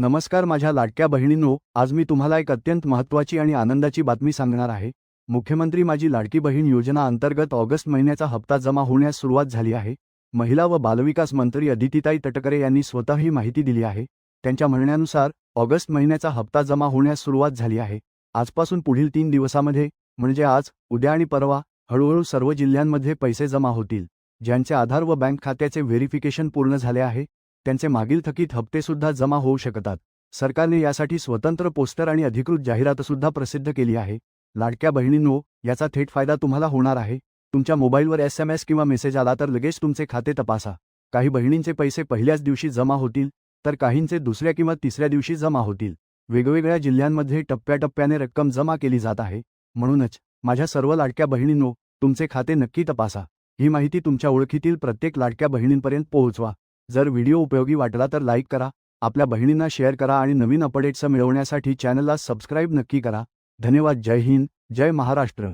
नमस्कार माझ्या लाडक्या बहिणींनो आज मी तुम्हाला एक अत्यंत महत्त्वाची आणि आनंदाची बातमी सांगणार आहे. मुख्यमंत्री माझी लाडकी बहीण योजना अंतर्गत ऑगस्ट महिन्याचा हप्ता जमा होण्यास सुरुवात झाली आहे. महिला व बालविकास मंत्री अदितीताई तटकरे यांनी स्वतः ही माहिती दिली आहे. त्यांच्या म्हणण्यानुसार ऑगस्ट महिन्याचा हप्ता जमा होण्यास सुरुवात झाली आहे. आजपासून पुढील तीन दिवसामध्ये म्हणजे आज उद्या आणि परवा हळूहळू सर्व जिल्ह्यांमध्ये पैसे जमा होतील. ज्यांचे आधार व बँक खात्याचे व्हेरिफिकेशन पूर्ण झाले आहे त्यांचे मागील थकीत हप्तेसुद्धा जमा होऊ शकतात. सरकारने यासाठी स्वतंत्र पोस्टर आणि अधिकृत जाहिरातसुद्धा प्रसिद्ध केली आहे. लाडक्या बहिणींनो याचा थेट फायदा तुम्हाला होणार आहे. तुमच्या मोबाईलवर एस एम एस किंवा मेसेज आला तर लगेच तुमचे खाते तपासा. काही बहिणींचे पैसे पहिल्याच दिवशी जमा होतील तर काहींचे दुसऱ्या किंवा तिसऱ्या दिवशी जमा होतील. वेगवेगळ्या जिल्ह्यांमध्ये टप्प्याटप्प्याने रक्कम जमा केली जात आहे. म्हणूनच माझ्या सर्व लाडक्या बहिणींनो तुमचे खाते नक्की तपासा. ही माहिती तुमच्या ओळखीतील प्रत्येक लाडक्या बहिणींपर्यंत पोहोचवा. जर व्हिडिओ उपयोगी वाटला तर लाईक करा आपल्या बहिणींना शेअर करा आणि नवीन अपडेट्स मिळवण्यासाठी चॅनलला सबस्क्राईब नक्की करा. धन्यवाद. जय हिंद. जय महाराष्ट्र.